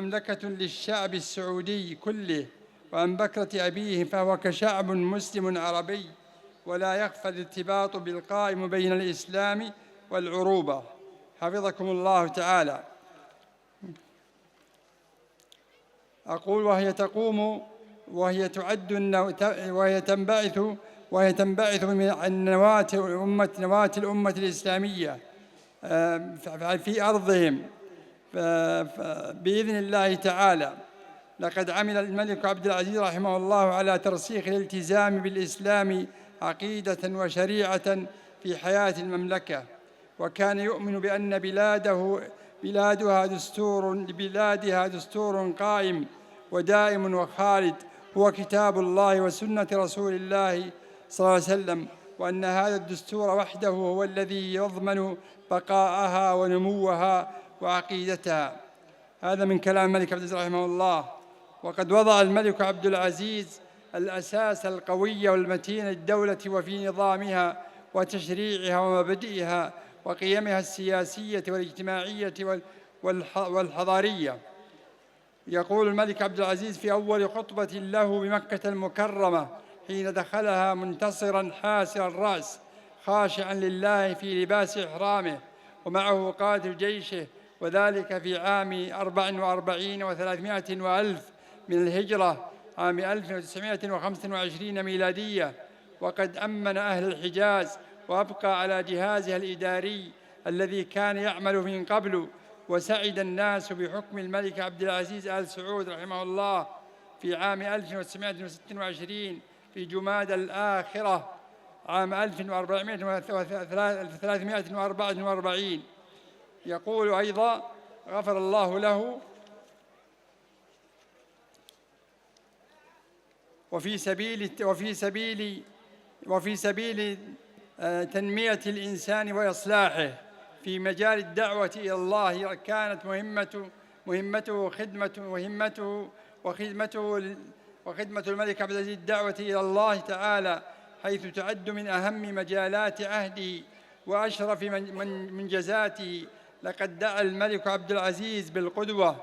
مملكة للشعب السعودي كله وعن بكرة أبيه فهو كشعب مسلم عربي ولا يخفى الارتباط بالقائم بين الإسلام والعروبة. حفظكم الله تعالى. أقول وهي تقوم وهي تعد وهي تنبعث وهي تنبعث من نواة أمة نواة الأمة الإسلامية آه، في أرضهم. بإذن الله تعالى. لقد عمل الملك عبد العزيز رحمه الله على ترسيخ الالتزام بالإسلام عقيدة وشريعة في حياة المملكة. وكان يؤمن بأن بلاده بلادها دستور بلادها دستور قائم ودائم وخالد. هو كتاب الله وسنة رسول الله صلى الله عليه وسلم وأن هذا الدستور وحده هو الذي يضمن بقاءها ونموها وعقيدتها. هذا من كلام الملك عبد العزيز رحمه الله. وقد وضع الملك عبد العزيز الأساس القوي والمتين للدولة وفي نظامها وتشريعها ومبادئها وقيمها السياسية والاجتماعية وال- والح- والحضارية. يقول الملك عبد العزيز في أول خطبة له بمكة المكرمة حين دخلها منتصرا حاسر الرأس خاشعا لله في لباس إحرامه ومعه قائد جيشه وذلك في عام أربع وأربعين وثلاثمائة وألف من الهجرة عام 1925 ميلادية. وقد أمن أهل الحجاز وأبقى على جهازها الإداري الذي كان يعمل من قبل وسعد الناس بحكم الملك عبد العزيز آل سعود رحمه الله في عام 1926 في جماد الآخرة. عام 1444 يقول أيضا غفر الله له وفي سبيل وفي سبيل وفي سبيل آه، تنمية الإنسان وإصلاحه. في مجال الدعوة إلى الله كانت مهمة مهمته خدمة مهمته وخدمته وخدمة الملك عبد العزيز الدعوة إلى الله تعالى. حيث تعد من أهم مجالات عهده وأشرف من من منجزاته لقد دعا الملك عبد العزيز بالقدوة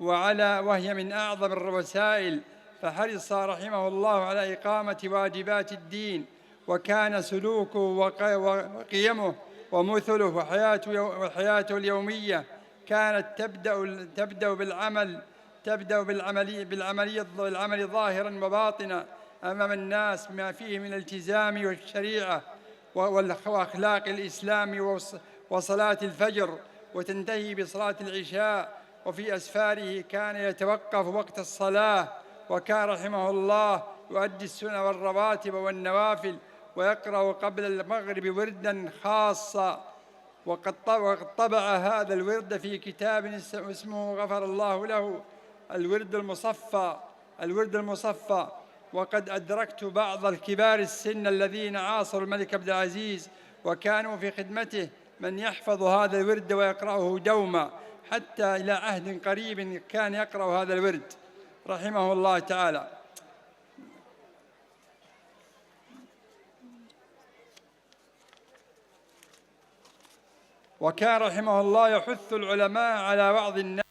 وعلى وهي من أعظم الوسائل فحرص رحمه الله على إقامة واجبات الدين وكان سلوكه وق- وقيمه ومثله وحياته وحياته اليومية. كانت تبدأ تبدأ بالعمل تبدأ بالعملية بالعملية بالعمل ظاهرا وباطنا. أمام الناس بما فيه من الالتزام والشريعة وأخلاق الإسلام وص- وصلاة الفجر وتنتهي بصلاة العشاء. وفي أسفاره كان يتوقف وقت الصلاة وكان رحمه الله يؤدي السنن والرواتب والنوافل ويقرأ قبل المغرب وردا خاصا. وقد طبع هذا الورد في كتاب اس- اسمه غفر الله له الورد المصفى الورد المصفى. وقد أدركت بعض الكبار السن الذين عاصروا الملك عبد العزيز وكانوا في خدمته من يحفظ هذا الورد ويقرأه دوما حتى إلى عهد قريب كان يقرأ هذا الورد. رحمه الله تعالى. وكان رحمه الله يحث العلماء على وعظ الناس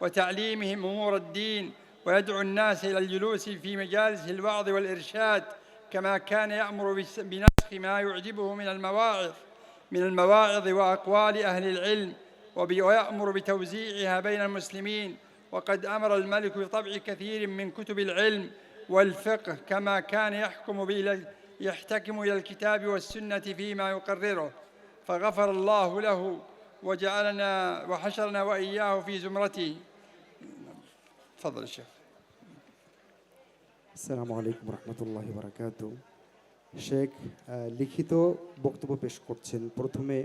وتعليمهم أمور الدين ويدعو الناس إلى الجلوس في مجالس الوعظ والإرشاد كما كان يأمر بس- بنسخ ما يعجبه من المواعظ من المواعظ وأقوال أهل العلم ويأمر بتوزيعها بين المسلمين. وقد أمر الملك بطبع كثير من كتب العلم والفقه كما كان يحكم يحتكم إلى الكتاب والسنة فيما يقرره. فغفر الله له وجعلنا وحشرنا وإياه في زمرته. تفضل الشيخ আসসালামু আলাইকুম রহমতুল্লাহ বারাকাত শেখ লিখিত বক্তব্য পেশ করছেন। প্রথমে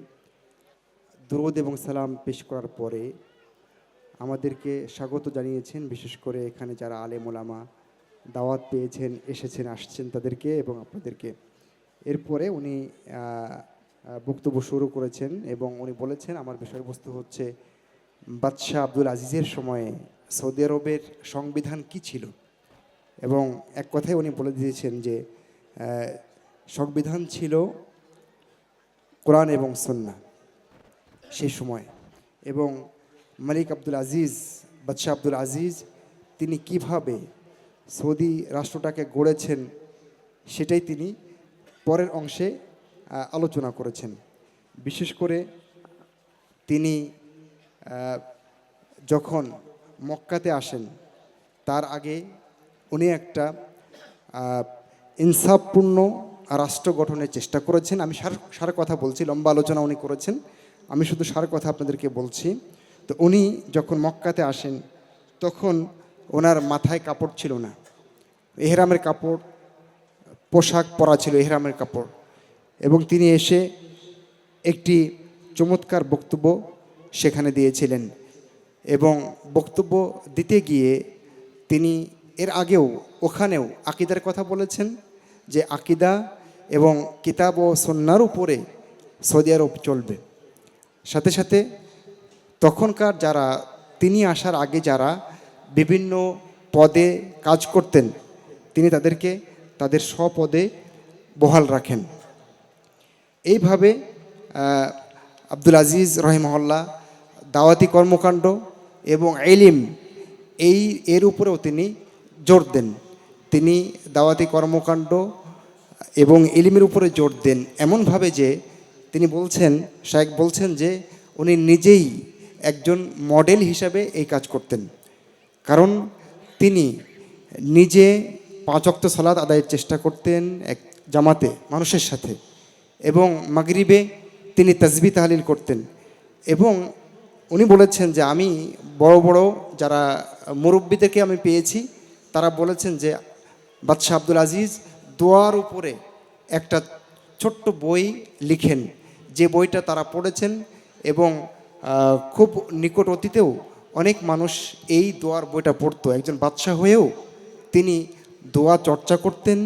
দরুদ এবং সালাম পেশ করার পরে আমাদেরকে স্বাগত জানিয়েছেন। বিশেষ করে এখানে যারা আলেম ওলামা দাওয়াত পেয়েছেন, এসেছেন, আসছেন তাদেরকে এবং আপনাদেরকে। এরপরে উনি বক্তব্য শুরু করেছেন এবং উনি বলেছেন, আমার বিষয়বস্তু হচ্ছে, বাদশাহ আব্দুল আজিজের সময়ে সৌদি আরবের সংবিধান কি ছিল? এবং এক কথায় উনি বলে দিয়েছেন যে সংবিধান ছিল কোরআন এবং সন্না সেই সময়। এবং মালিক আব্দুল আজিজ, বাদশাহ আব্দুল আজিজ, তিনি কীভাবে সৌদি রাষ্ট্রটাকে গড়েছেন সেটাই তিনি পরের অংশে আলোচনা করেছেন। বিশেষ করে তিনি যখন মক্কাতে আসেন, তার আগে উনি একটা ইনসাফপূর্ণ রাষ্ট্র গঠনের চেষ্টা করেছেন। আমি সার সার কথা বলছি, লম্বা আলোচনা উনি করেছেন। আমি শুধু সার কথা আপনাদেরকে বলছি। তো উনি যখন মক্কাতে আসেন, তখন ওনার মাথায় কাপড় ছিল না। এহরামের কাপড়, পোশাক পরা ছিল এহরামের কাপড়। এবং তিনি এসে একটি চমৎকার বক্তব্য সেখানে দিয়েছিলেন। এবং বক্তব্য দিতে গিয়ে তিনি এর আগেও ওখানেও আকিদার কথা বলেছেন যে আকিদা এবং কিতাব ও সন্ন্যার উপরে সৌদি আরব চলবে। সাথে সাথে তখনকার যারা, তিনি আসার আগে যারা বিভিন্ন পদে কাজ করতেন, তিনি তাদেরকে তাদের স্বপদে বহাল রাখেন। এইভাবে আব্দুল আজিজ রহিমহল্লা, দাওয়াতি কর্মকাণ্ড এবং এলিম, এই, এর উপরেও তিনি জোর দেন। তিনি দাওয়াতি কর্মকাণ্ড এবং এলিমের উপরে জোর দেন। এমনভাবে যে তিনি বলছেন শায়েক বলছেন যে উনি নিজেই একজন মডেল হিসাবে এই কাজ করতেন। কারণ তিনি নিজে পাঁচ অক্ত সালাদ আদায়ের চেষ্টা করতেন এক জামাতে, মানুষের সাথে। এবং মাগরিবে তিনি তাজবি তাহলিল করতেন। এবং উনি বলেছেন যে আমি বড় বড় যারা মুরব্বীদেরকে আমি পেয়েছি তারা বলেছেন যে বাদশাহ আব্দুল আজিজ দোয়ার উপরে একটা ছোট্ট বই লিখেন যে বইটা তারা পড়েছেন এবং আহ, খুব নিকট অতীতেও অনেক মানুষ এই দোয়ার বইটা পড়তো একজন বাদশাহ হয়েও তিনি দোয়া চর্চা করতেন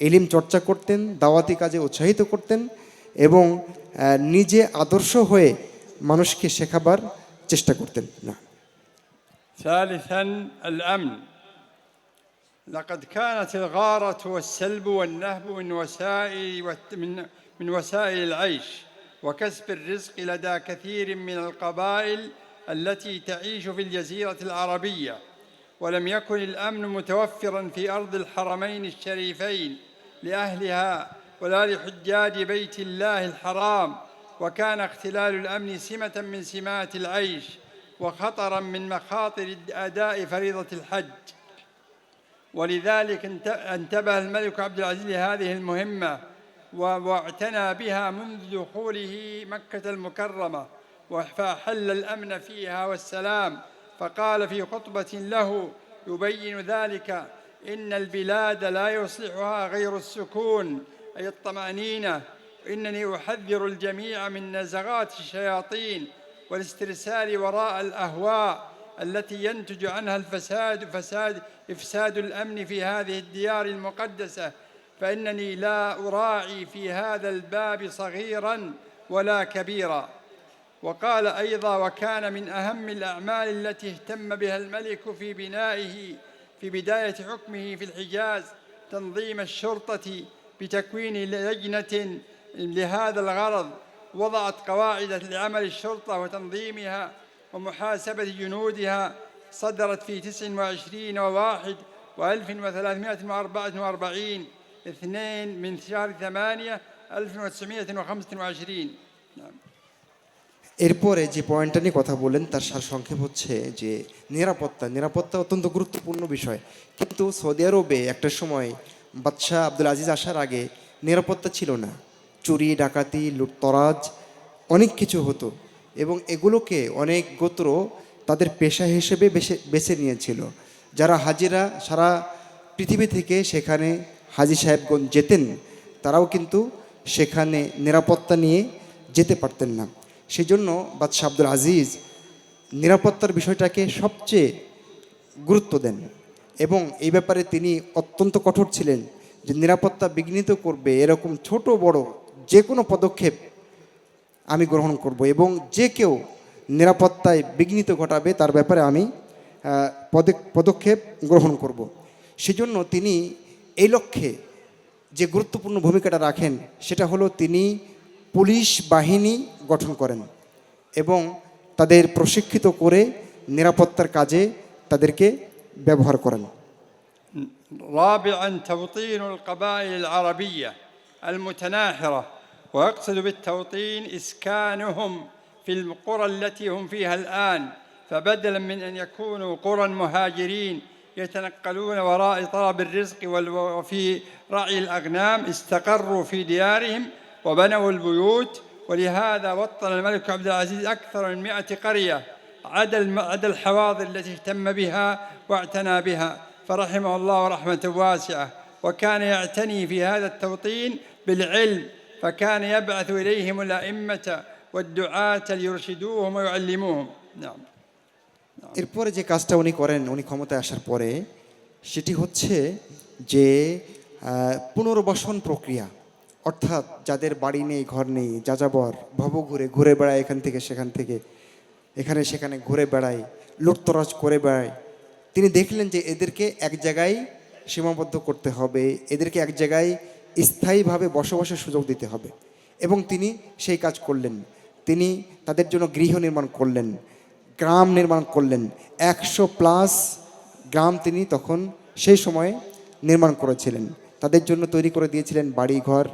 এলিম চর্চা করতেন দাওয়াতি কাজে উৎসাহিত করতেন এবং আহ, নিজে আদর্শ হয়ে মানুষকে শেখাবার চেষ্টা করতেন না ثالثا الامن لقد كانت الغارة والسلب والنهب من وسائل من من وسائل العيش وكسب الرزق لدى كثير من القبائل التي تعيش في الجزيرة العربية. ولم يكن الأمن متوفرا في أرض الحرمين الشريفين لأهلها ولا لحجاج بيت الله الحرام وكان اختلال الأمن سمة من سمات العيش وخطرا من مخاطر أداء فريضة الحج. ولذلك انت- انتبه الملك عبد العزيز لهذه المهمة و- واعتنى بها منذ دخوله مكة المكرمة فاحل الأمن فيها والسلام فقال في خطبة له يبين ذلك إن البلاد لا يصلحها غير السكون أي الطمأنينة إنني أحذر الجميع من نزغات الشياطين والاسترسال وراء الأهواء التي ينتج عنها الفساد فساد إفساد الأمن في هذه الديار المقدسة فإنني لا أراعي في هذا الباب صغيرا ولا كبيرا. وقال أيضا وكان من أهم الأعمال التي اهتم بها الملك في بنائه في بداية حكمه في الحجاز تنظيم الشرطة بتكوين لجنة لهذا الغرض وضعت قواعد لعمل الشرطة وتنظيمها ومحاسبة جنودها صدرت في 29 وواحد و1344 اثنين من شهر ثمانية 1925 نعم এরপরে যে পয়েন্টটা নিয়ে কথা বলেন তার সার সংক্ষেপ হচ্ছে যে নিরাপত্তা নিরাপত্তা অত্যন্ত গুরুত্বপূর্ণ বিষয় কিন্তু সৌদি আরবে একটা সময় বাদশাহ আব্দুল আজিজ আসার আগে নিরাপত্তা ছিল না চুরি ডাকাতি লুটতরাজ অনেক কিছু হতো এবং এগুলোকে অনেক গোত্র তাদের পেশা হিসেবে বেছে বেছে নিয়েছিল। যারা হাজিরা সারা পৃথিবী থেকে সেখানে হাজি সাহেবগঞ্জ যেতেন, তারাও কিন্তু সেখানে নিরাপত্তা নিয়ে যেতে পারতেন না। সেই জন্য বাদশাহ আব্দুল আজিজ নিরাপত্তার বিষয়টাকে সবচেয়ে গুরুত্ব দেন এবং এই ব্যাপারে তিনি অত্যন্ত কঠোর ছিলেন যে নিরাপত্তা বিঘ্নিত করবে এরকম ছোট বড় যে কোনো পদক্ষেপ আমি গ্রহণ করব এবং যে কেউ নিরাপত্তায় বিঘ্নিত ঘটাবে তার ব্যাপারে আমি আহ, পদে- পদক্ষেপ গ্রহণ করব সেজন্য তিনি এই লক্ষ্যে যে গুরুত্বপূর্ণ ভূমিকাটা রাখেন সেটা হলো তিনি পুলিশ বাহিনী গঠন করেন এবং তাদের প্রশিক্ষিত করে নিরাপত্তার কাজে তাদেরকে ব্যবহার করেন رابعا توطين القبائل العربية المتناحرة ويقصد بالتوطين إسكانهم في القرى التي هم فيها الآن فبدلا من أن يكونوا قرى مهاجرين يتنقلون وراء طلب الرزق وفي رعي الأغنام استقروا في ديارهم وبنوا البيوت. ولهذا وطن الملك عبد العزيز أكثر من مئة قرية عدا عدا الحواضر التي اهتم بها واعتنى بها فرحمه الله رحمة واسعة. وكان يعتني في هذا التوطين بالعلم فكان يبعث إليهم الأئمة والدعاة ليرشدوهم ويعلموهم نعم এরপরে যে কাজটা উনি করেন উনি ক্ষমতায় আসার পরে সেটি হচ্ছে যে আহ, পুনর্বাসন প্রক্রিয়া অর্থাৎ যাদের বাড়ি নেই ঘর নেই যাযাবর ভব ঘুরে ঘুরে বেড়ায় এখান থেকে সেখান থেকে এখানে সেখানে ঘুরে বেড়ায় লুটতরাজ করে বেড়ায় তিনি দেখলেন যে এদেরকে এক জায়গায় সীমাবদ্ধ করতে হবে এদেরকে এক জায়গায় স্থায়ীভাবে বসবাসের সুযোগ দিতে হবে এবং তিনি সেই কাজ করলেন তিনি তাদের জন্য গৃহ নির্মাণ করলেন, গ্রাম নির্মাণ করলেন। একশো প্লাস গ্রাম তিনি তখন সেই সময়ে নির্মাণ করেছিলেন। তাদের জন্য তৈরি করে দিয়েছিলেন বাড়ি ঘর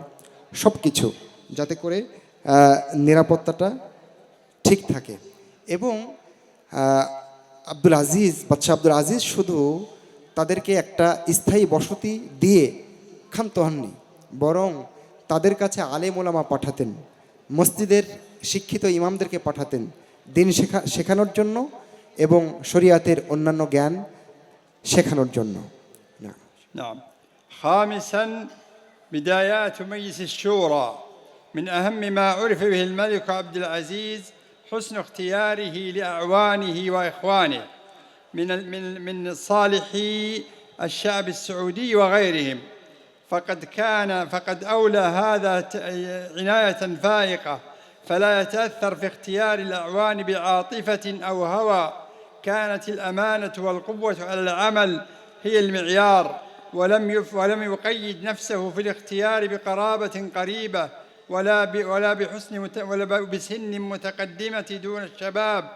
সব কিছু যাতে করে নিরাপত্তাটা ঠিক থাকে। এবং আব্দুল আজিজ, বাদশাহ আব্দুল আজিজ শুধু তাদেরকে একটা স্থায়ী বসতি দিয়ে ক্ষান্ত হননি, বরং তাদের কাছে আলেম ওলামা পাঠাতেন। মসজিদের শিক্ষিত ইমামদেরকে পাঠাতেন দিন শেখা শেখানোর জন্য এবং শরিয়াতের অন্যান্য জ্ঞান শেখানোর জন্য না نعم خامسا بدايات مجلس الشورى من أهم ما عرف به الملك عبد العزيز حسن اختياره لأعوانه وإخوانه من ال- من من صالحي الشعب السعودي وغيرهم فقد كان فقد أولى هذا ت- عناية فائقة فلا يتأثر في اختيار الأعوان بعاطفة أو هوى. كانت الأمانة والقوة على العمل هي المعيار ولم يف ولم يقيد نفسه في الاختيار بقرابة قريبة ولا ب ولا بحسن مت ولا بسن متقدمة دون الشباب.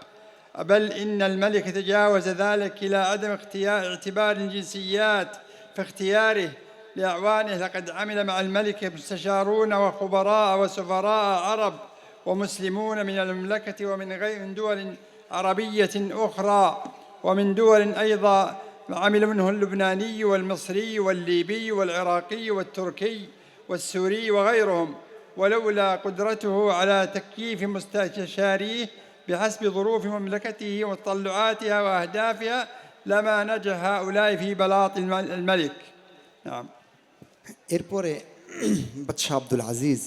بل إن الملك تجاوز ذلك إلى عدم اختيار اعتبار الجنسيات في اختياره لأعوانه. لقد عمل مع الملك مستشارون وخبراء وسفراء عرب ومسلمون من المملكة ومن غير من دول عربية أخرى ومن دول أيضا عمل منه اللبناني والمصري والليبي والعراقي والتركي والسوري وغيرهم ولولا قدرته على تكييف مستشاريه بحسب ظروف مملكته وتطلعاتها وأهدافها لما نجح هؤلاء في بلاط الم- الملك نعم এরপরে বাদশাহ আব্দুল আজিজ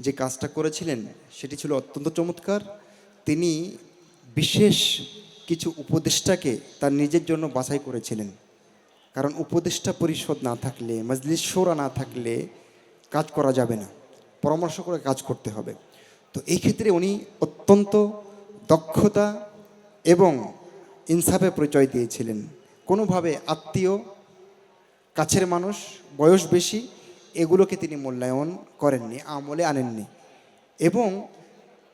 যে কাজটা করেছিলেন, সেটি ছিল অত্যন্ত চমৎকার। তিনি বিশেষ কিছু উপদেষ্টাকে তার নিজের জন্য বাছাই করেছিলেন। কারণ উপদেষ্টা পরিষদ না থাকলে, মজলিস না থাকলে কাজ করা যাবে না। পরামর্শ করে কাজ করতে হবে। তো এই ক্ষেত্রে উনি অত্যন্ত দক্ষতা এবং ইনসাফে পরিচয় দিয়েছিলেন। কোনোভাবে আত্মীয়, কাছের মানুষ, বয়স বেশি এগুলোকে তিনি মূল্যায়ন করেননি, আমলে আনেননি। এবং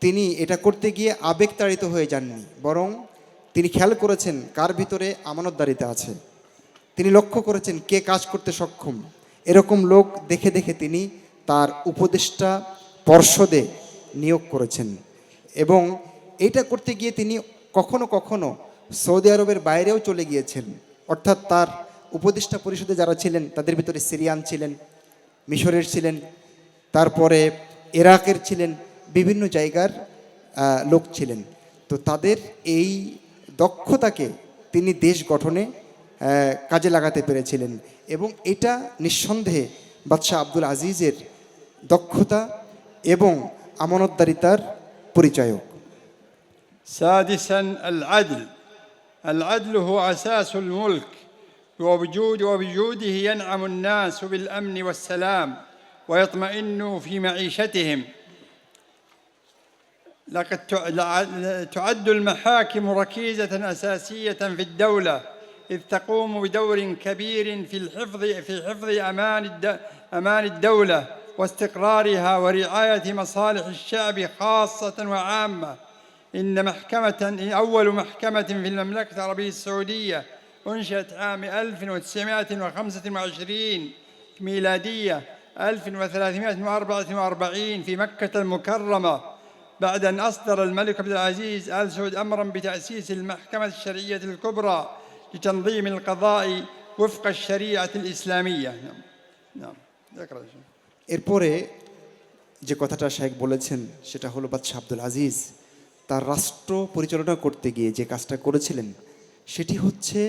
তিনি এটা করতে গিয়ে আবেগতাড়িত হয়ে যাননি, বরং তিনি খেয়াল করেছেন কার ভিতরে আমানতদারিতা আছে। তিনি লক্ষ্য করেছেন কে কাজ করতে সক্ষম। এরকম লোক দেখে দেখে তিনি তার উপদেষ্টা পর্ষদে নিয়োগ করেছেন। এবং এটা করতে গিয়ে তিনি কখনো কখনো সৌদি আরবের বাইরেও চলে গিয়েছেন। অর্থাৎ তার উপদেষ্টা পরিষদে যারা ছিলেন, তাদের ভিতরে সিরিয়ান ছিলেন মিশরের ছিলেন তারপরে ইরাকের ছিলেন বিভিন্ন জায়গার আহ, লোক ছিলেন তো তাদের এই দক্ষতাকে তিনি দেশ গঠনে আহ, কাজে লাগাতে পেরেছিলেন এবং এটা নিঃসন্দেহে বাদশাহ আব্দুল আজিজের দক্ষতা এবং আমানতদারিতার পরিচয়ক سادسا العدل العدل هو اساس الملك وبوجود وبوجوده ينعم الناس بالأمن والسلام ويطمئنوا في معيشتهم. لقد تعد المحاكم ركيزة أساسية في الدولة إذ تقوم بدور كبير في الحفظ في حفظ أمان أمان الدولة واستقرارها ورعاية مصالح الشعب خاصة وعامة. إن محكمة أول محكمة في المملكة العربية السعودية أنشئت عام 1925 ميلادية 1344 في مكة المكرمة بعد أن أصدر الملك عبد العزيز آل سعود أمرا بتأسيس المحكمة الشرعية الكبرى لتنظيم القضاء وفق الشريعة الإسلامية نعم نعم اقرأ شيخ. এরপরে যে কথাটা শেখ বলেছেন সেটা হলো বাদশাহ আব্দুল আজিজ তার রাষ্ট্র পরিচালনা করতে গিয়ে যে কাজটা করেছিলেন সেটি হচ্ছে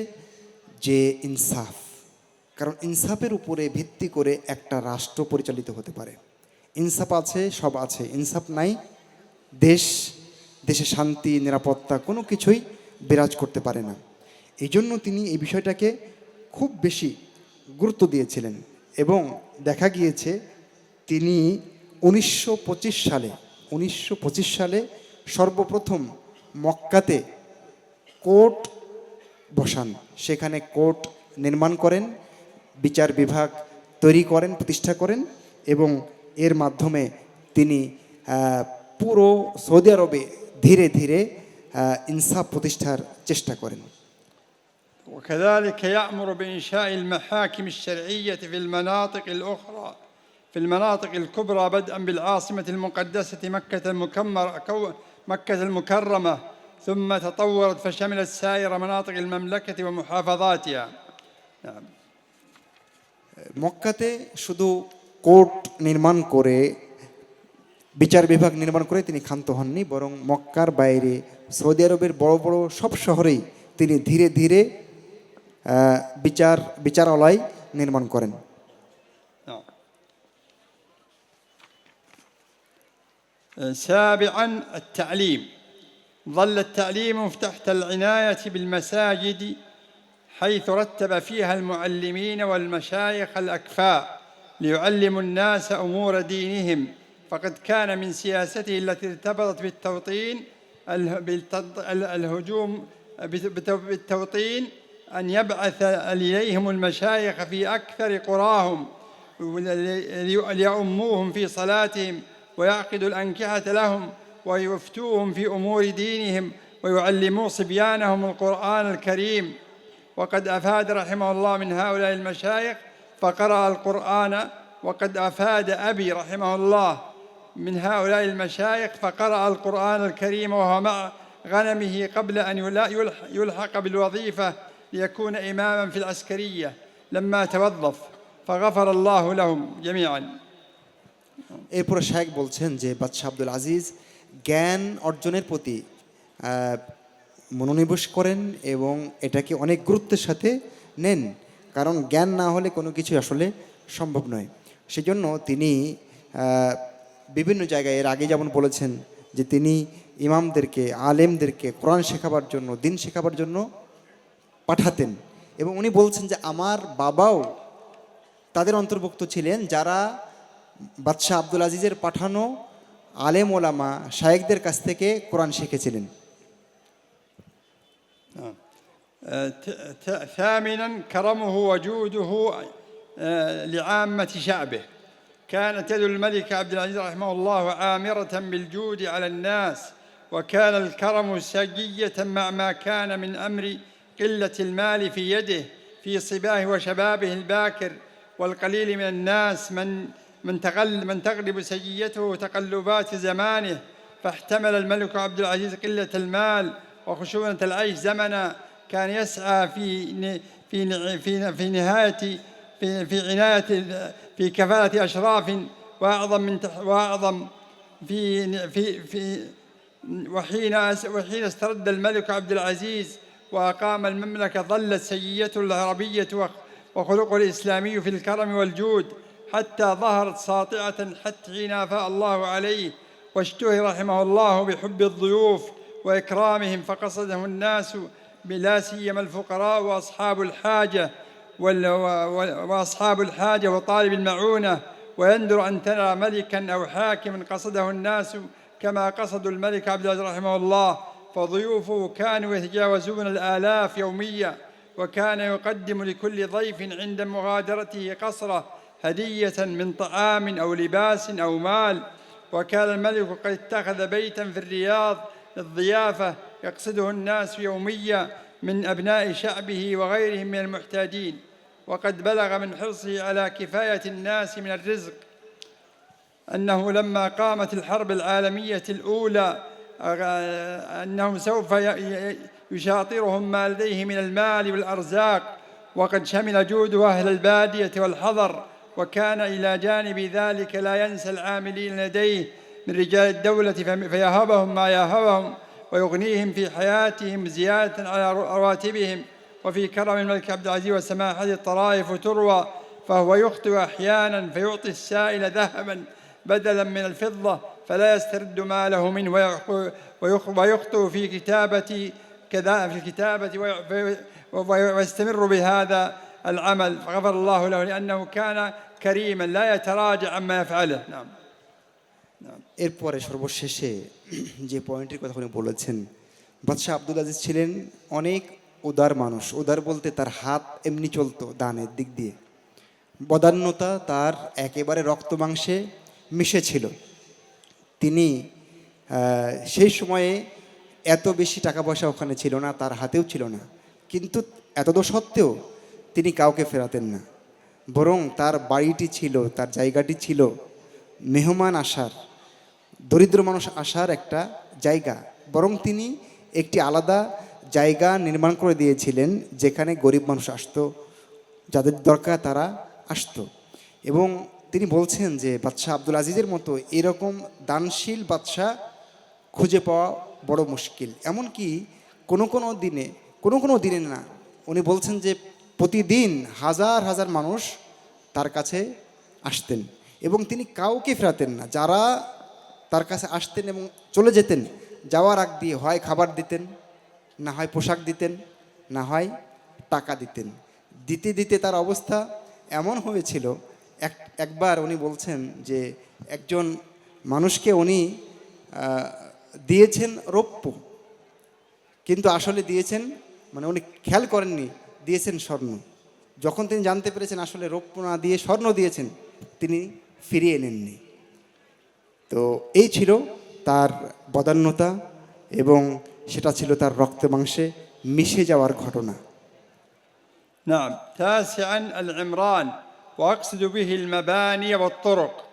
যে ইনসাফ। কারণ ইনসাফের উপরে ভিত্তি করে একটা রাষ্ট্র পরিচালিত হতে পারে। ইনসাফ আছে, সব আছে। ইনসাফ নাই, দেশ, দেশে শান্তি, নিরাপত্তা কোনো কিছুই বিরাজ করতে পারে না। এই জন্য তিনি এই বিষয়টাকে খুব বেশি গুরুত্ব দিয়েছিলেন এবং দেখা গিয়েছে তিনি উনিশশো পঁচিশ সালে, উনিশশো পঁচিশ সালে সর্বপ্রথম মক্কাতে কোর্ট বসান সেখানে কোর্ট নির্মাণ করেন বিচার বিভাগ তৈরি করেন প্রতিষ্ঠা করেন এবং এর মাধ্যমে তিনি আহ, পুরো সৌদি আরবে ধীরে ধীরে আহ, ইনসাফ প্রতিষ্ঠার চেষ্টা করেন وكذلك يأمر بإنشاء المحاكم الشرعية في المناطق الأخرى في المناطق الكبرى بدءا بالعاصمة المقدسة مكة المكمر كو- مكة المكرمة ثم تطورت فشملت سائر مناطق المملكة ومحافظاتها نعم মক্কাতে শুধু কোর্ট নির্মাণ করে বিচার বিভাগ নির্মাণ করে তিনি ক্ষান্ত হননি বরং মক্কার বাইরে সৌদি আরবের বড় বড় সব শহরেই তিনি ধীরে ধীরে আহ, বিচার বিচারালয় নির্মাণ করেন نعم. سابعا التعليم ظل التعليم مفتاح العناية بالمساجد حيث رتب فيها المعلمين والمشايخ الأكفاء ليعلموا الناس أمور دينهم. فقد كان من سياسته التي ارتبطت بالتوطين الهجوم بالتوطين أن يبعث إليهم المشايخ في أكثر قراهم لي- ليؤموهم في صلاتهم ويعقدوا الأنكحة لهم. ويفتوهم في أمور دينهم ويعلموا صبيانهم القرآن الكريم وقد أفاد رحمه الله من هؤلاء المشايخ فقرأ القرآن وقد أفاد أبي رحمه الله من هؤلاء المشايخ فقرأ القرآن الكريم وهو مع غنمه قبل أن يلا- يلح- يلحق بالوظيفة ليكون إماما في العسكرية لما توظف فغفر الله لهم جميعا এরপরে শাহেক বলছেন যে বাদশাহ আব্দুল আজিজ জ্ঞান অর্জনের প্রতি মনোনিবেশ করেন এবং এটাকে অনেক গুরুত্বের সাথে নেন। কারণ জ্ঞান না হলে কোনো কিছু আসলে সম্ভব নয়। সেজন্য তিনি বিভিন্ন জায়গায়, এর আগে যেমন বলেছেন যে তিনি ইমামদেরকে, আলেমদেরকে কোরআন শেখাবার জন্য, দিন শেখাবার জন্য পাঠাতেন। এবং উনি বলছেন যে আমার বাবাও তাদের অন্তর্ভুক্ত ছিলেন যারা বাদশাহ আব্দুল আজিজের পাঠানো আলেম ওলামা শায়েকদের কাছ থেকে কোরআন শিখেছিলেন آه، ت- ت- ثامنا كرمه وجوده آه، لعامة شعبه كانت يد الملك عبد العزيز رحمه الله عامرة بالجود على الناس وكان الكرم سجية مع ما كان من أمر قلة المال في يده في صباه وشبابه الباكر والقليل من الناس من من تغل من تغلب سجيته تقلبات زمانه فاحتمل الملك عبد العزيز قلة المال وخشونة العيش زمنا كان يسعى في في في في نهاية في في عناية في كفالة أشراف وأعظم من وأعظم في في في وحين وحين استرد الملك عبد العزيز وأقام المملكة ظلت سجيته العربية وخ- وخلقه الإسلامي في الكرم والجود. حتى ظهرت ساطعة حتى حين أفاء الله عليه واشتهر رحمه الله بحب الضيوف وإكرامهم فقصده الناس بلا سيما الفقراء وأصحاب الحاجة وأصحاب الحاجة وطالب المعونة. ويندر أن ترى ملكا أو حاكما قصده الناس كما قصدوا الملك عبد العزيز رحمه الله. فضيوفه كانوا يتجاوزون الآلاف يوميا وكان يقدم لكل ضيف عند مغادرته قصرة هدية من طعام أو لباس أو مال. وكان الملك قد اتخذ بيتا في الرياض للضيافة يقصده الناس يوميا من أبناء شعبه وغيرهم من المحتاجين وقد بلغ من حرصه على كفاية الناس من الرزق. أنه لما قامت الحرب العالمية الأولى أنه سوف يشاطرهم ما لديه من المال والأرزاق. وقد شمل جوده أهل البادية والحضر وكان إلى جانب ذلك لا ينسى العاملين لديه من رجال الدولة فيهبهم ما يهبهم ويغنيهم في حياتهم زيادة على رواتبهم. وفي كرم الملك عبد العزيز وسماحة الطرائف تروى فهو يخطئ أحيانا فيعطي السائل ذهبا بدلا من الفضة فلا يسترد ماله منه ويخطئ في كتابة كذا في الكتابة ويستمر بهذا. العمل فغفر الله له لأنه كان كريما لا يتراجع عما يفعله نعم এরপরে সর্বশেষে যে পয়েন্টের কথা উনি বলেছেন বাদশাহ আব্দুল আজিজ ছিলেন অনেক উদার মানুষ উদার বলতে তার হাত এমনি চলতো দানের দিক দিয়ে বদান্যতা তার একেবারে রক্ত মাংসে মিশে ছিল তিনি সেই সময়ে এত বেশি টাকা পয়সা ওখানে ছিল না তার হাতেও ছিল না কিন্তু এতদ সত্ত্বেও তিনি কাউকে ফেরাতেন না। বরং তার বাড়িটি ছিল, তার জায়গাটি ছিল মেহমান আসার, দরিদ্র মানুষ আসার একটা জায়গা। বরং তিনি একটি আলাদা জায়গা নির্মাণ করে দিয়েছিলেন, যেখানে গরিব মানুষ আসতো, যাদের দরকার তারা আসতো। এবং তিনি বলছেন যে, বাদশাহ আব্দুল আজিজের মতো এরকম দানশীল বাদশাহ খুঁজে পাওয়া বড় মুশকিল। এমনকি কোনো কোনো দিনে, কোনো কোনো দিনে না, উনি বলছেন যে প্রতিদিন হাজার হাজার মানুষ তার কাছে আসতেন এবং তিনি কাউকে ফেরাতেন না। যারা তার কাছে আসতেন এবং চলে যেতেন, যাওয়ার আগ দিয়ে হয় খাবার দিতেন, না হয় পোশাক দিতেন, না হয় টাকা দিতেন। দিতে দিতে তার অবস্থা এমন হয়েছিল, এক, একবার উনি বলছেন যে একজন মানুষকে উনি দিয়েছেন রৌপ্য। কিন্তু আসলে দিয়েছেন মানে উনি খেয়াল করেননি দিয়েছেন স্বর্ণ যখন তিনি জানতে পেরেছেন আসলে রৌপ্য না দিয়ে স্বর্ণ দিয়েছেন তিনি ফিরিয়ে নেননি তো এই ছিল তার বদান্যতা এবং সেটা ছিল তার রক্ত মাংসে মিশে যাওয়ার ঘটনা نعم تاسعا العمران واقصد به المباني والطرق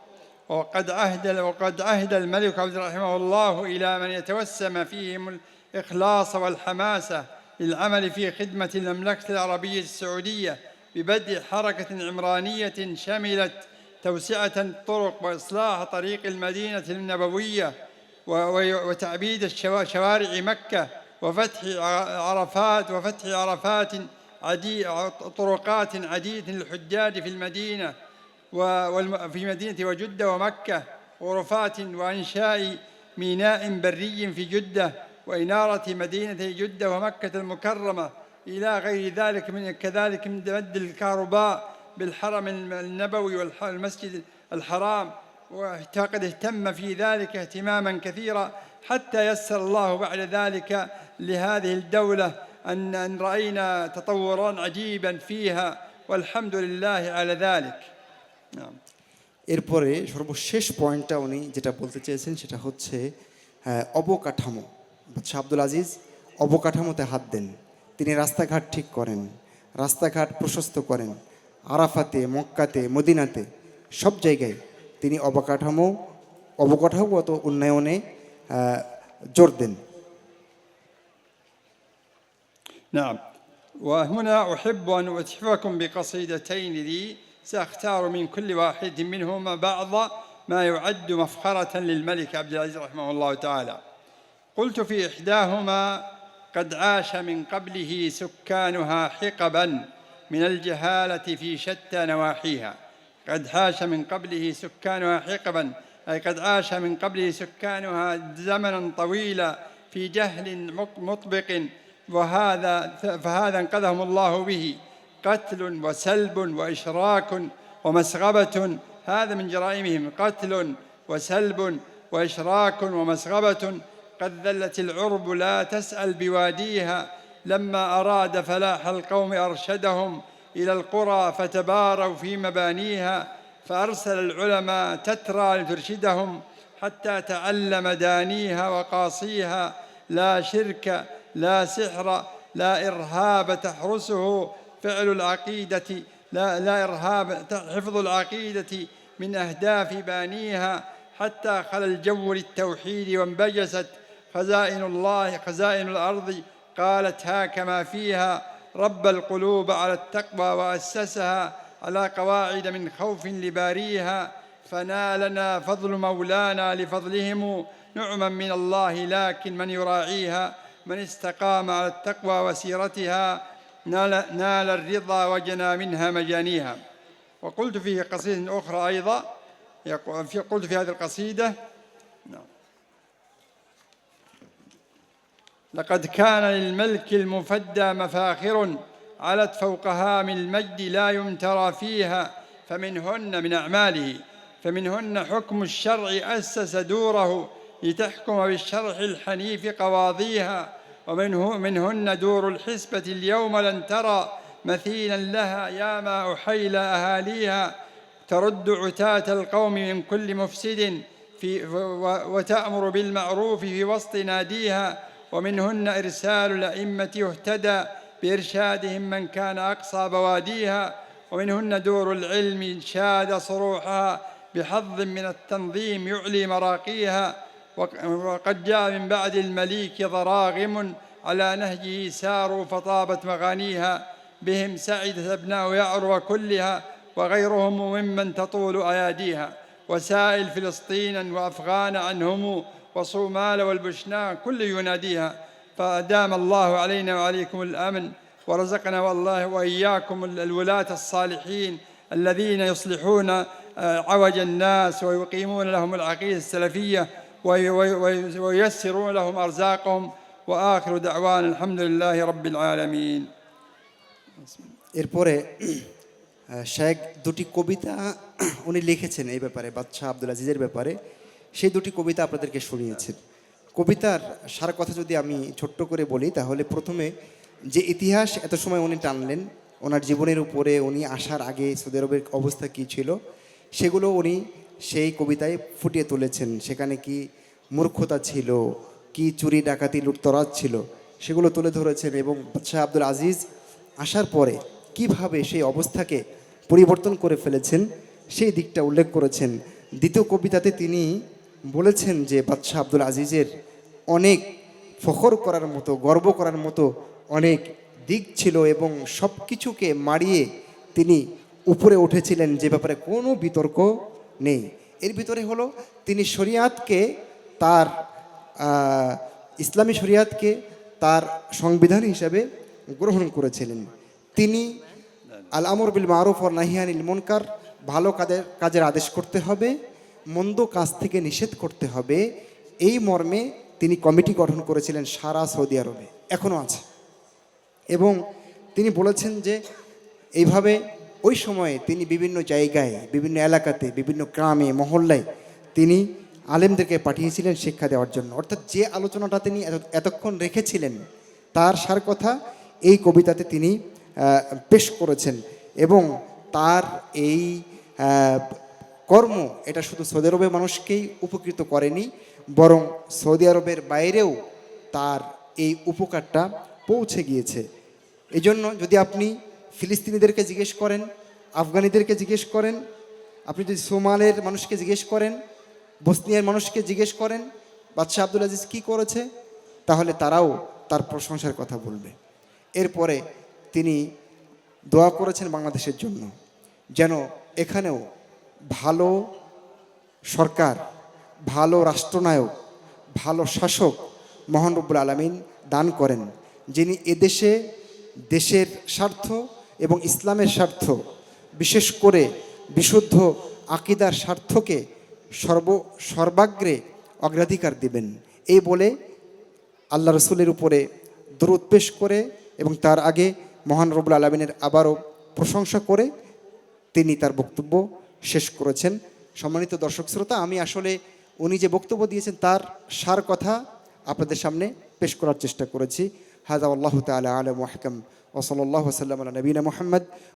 وقد عهد وقد عهد الملك عبد رحمه الله الى من يتوسم فيهم الاخلاص والحماسه للعمل في خدمة المملكة العربية السعودية ببدء حركة عمرانية شملت توسعة الطرق وإصلاح طريق المدينة النبوية وتعبيد شوارع مكة وفتح عرفات وفتح عرفات عدي طرقات عديدة للحجاج في المدينة وفي مدينة وجدة ومكة غرفات وإنشاء ميناء بري في جدة وإنارة مدينة جدة ومكة المكرمة إلى غير ذلك من كذلك من مد الكهرباء بالحرم النبوي والمسجد الحرام وقد اهتم في ذلك اهتماما كثيرا حتى يسر الله بعد ذلك لهذه الدولة أن أن رأينا تطورا عجيبا فيها والحمد لله على ذلك نعم এরপরে সর্বশেষ পয়েন্টটা উনি যেটা বলতে চেয়েছেন সেটা হচ্ছে অবকাঠামো বাদশাহ আব্দুল আজিজ অবকাঠামোতে হাত দেন তিনি রাস্তাঘাট ঠিক করেন রাস্তাঘাট প্রশস্ত করেন আরাফাতে মক্কাতে মদিনাতে সব জায়গায় তিনি অবকাঠামো অবকাঠামোগত উন্নয়নে জোর দেন نعم وهنا أحب أن أتحفكم بقصيدتين لي سأختار من كل واحد منهما بعض ما يعد مفخرة للملك عبد العزيز رحمه الله تعالى قلت في إحداهما قد عاش من قبله سكانها حقبا من الجهالة في شتى نواحيها. قد عاش من قبله سكانها حقبا أي قد عاش من قبله سكانها زمنا طويلا في جهل مطبق وهذا فهذا أنقذهم الله به قتل وسلب وإشراك ومسغبة هذا من جرائمهم قتل وسلب وإشراك ومسغبة قد ذلت العرب لا تسأل بواديها. لما أراد فلاح القوم أرشدهم إلى القرى فتباروا في مبانيها فأرسل العلماء تترى لترشدهم حتى تعلم دانيها وقاصيها. لا شرك لا سحر لا إرهاب تحرسه فعل العقيدة لا, لا إرهاب حفظ العقيدة من أهداف بانيها. حتى خل الجو للتوحيد وانبجست خزائن الله خزائن الأرض. قالت هاك ما فيها. رب القلوب على التقوى وأسسها على قواعد من خوف لباريها. فنالنا فضل مولانا لفضلهم. نعما من الله لكن من يراعيها؟ من استقام على التقوى وسيرتها نال, نال الرضا وجنى منها مجانيها. وقلت في قصيدة أخرى أيضا. قلت في هذه القصيدة لقد كان للملك المفدى مفاخر علت فوق هام المجد لا يمترى فيها فمنهن من أعماله فمنهن حكم الشرع أسس دوره لتحكم بالشرع الحنيف قواضيها ومنه منهن دور الحسبة اليوم لن ترى مثيلا لها يا ما أحيل أهاليها. ترد عتاة القوم من كل مفسد في وتأمر بالمعروف في وسط ناديها ومنهن إرسال الأئمة يهتدى بإرشادهم من كان أقصى بواديها ومنهن دور العلم شاد صروحها بحظ من التنظيم يعلي مراقيها وق- وقد جاء من بعد المليك ضراغم على نهجه ساروا فطابت مغانيها بهم سعدت أبناء يعرو كلها وغيرهم ممن تطول أياديها وسائل فلسطينا وأفغان عنهم وصومال والبشناء كل يناديها فأدام الله علينا وعليكم الأمن ورزقنا والله وإياكم الولاة الصالحين الذين يصلحون آه، عوج الناس ويقيمون لهم العقيدة السلفية وي- وي- وي- وييسرون لهم أرزاقهم وآخر دعوانا الحمد لله رب العالمين এরপরে আহ, শেখ দুটি কবিতা উনি লিখেছেন এই ব্যাপারে বাদশাহ আব্দুল আজিজের ব্যাপারে সেই দুটি কবিতা আপনাদেরকে শুনিয়েছেন কবিতার সার কথা যদি আমি ছোট্ট করে বলি, তাহলে প্রথমে যে ইতিহাস এত সময় উনি টানলেন, ওনার জীবনের উপরে উনি আসার আগে সৌদি আরবের অবস্থা কী ছিল, সেগুলো উনি সেই কবিতায় ফুটিয়ে তুলেছেন। সেখানে কি মূর্খতা ছিল, কি চুরি ডাকাতি, লুটতরাজ ছিল, সেগুলো তুলে ধরেছেন এবং বাদশাহ আব্দুল আজিজ আসার পরে কীভাবে সেই অবস্থাকে পরিবর্তন করে ফেলেছেন, সেই দিকটা উল্লেখ করেছেন। দ্বিতীয় কবিতাতে তিনি বলেছেন যে বাদশাহ আব্দুল আজিজের অনেক ফখর করার মতো, গর্ব করার মতো অনেক দিক ছিল এবং সব কিছুকে মারিয়ে তিনি উপরে উঠেছিলেন, যে ব্যাপারে কোনো বিতর্ক নেই। এর ভিতরে হলো, তিনি শরিয়াতকে তার ইসলামী শরিয়াতকে তার সংবিধান হিসাবে গ্রহণ করেছিলেন। তিনি আল আমর বিল মারুফ আর নাহিয়ানিল মুনকার, ভালো কাজের কাজের আদেশ করতে হবে মন্দ কাজ থেকে নিষেধ করতে হবে। এই মর্মে তিনি কমিটি গঠন করেছিলেন সারা সৌদি আরবে। এখনও আছে। এবং তিনি বলেছেন যে এইভাবে ওই সময়ে তিনি বিভিন্ন জায়গায়, বিভিন্ন এলাকাতে, বিভিন্ন গ্রামে, মহল্লায় তিনি আলেমদেরকে পাঠিয়েছিলেন শিক্ষা দেওয়ার জন্য। অর্থাৎ যে আলোচনাটা তিনি এতক্ষণ রেখেছিলেন, তার সার কথা এই কবিতাতে তিনি পেশ করেছেন। এবং তার এই কর্ম, এটা শুধু সৌদি আরবের মানুষকেই উপকৃত করেনি, বরং সৌদি আরবের বাইরেও তার এই উপকারটা পৌঁছে গিয়েছে। এই জন্য যদি আপনি ফিলিস্তিনিদেরকে জিজ্ঞেস করেন, আফগানিদেরকে জিজ্ঞেস করেন, আপনি যদি সোমালের মানুষকে জিজ্ঞেস করেন, বসনিয়ার মানুষকে জিজ্ঞেস করেন, বাদশাহ আব্দুল আজিজ কী করেছে, তাহলে তারাও তার প্রশংসার কথা বলবে। এরপরে তিনি দোয়া করেছেন বাংলাদেশের জন্য, যেন এখানেও ভালো সরকার, ভালো রাষ্ট্রনায়ক, ভালো শাসক মহান রব্বুল আলমিন দান করেন, যিনি এদেশে দেশের স্বার্থ এবং ইসলামের স্বার্থ, বিশেষ করে বিশুদ্ধ আকিদার স্বার্থকে সর্ব, সর্বাগ্রে অগ্রাধিকার দিবেন। এই বলে আল্লাহ রসুলের উপরে দরুদ পেশ করে এবং তার আগে মহান রবুল আলমিনের আবারও প্রশংসা করে তিনি তার বক্তব্য শেষ করেছেন। সম্মানিত দর্শক শ্রোতা, আমি আসলে উনি যে বক্তব্য দিয়েছেন তার সার কথা আপনাদের সামনে পেশ করার চেষ্টা করেছি। হাজা আল্লাহ তালা আলম ওয়াহকাম ওসলাল্লাহ সাল্লাম আলা নবীনা মোহাম্মদ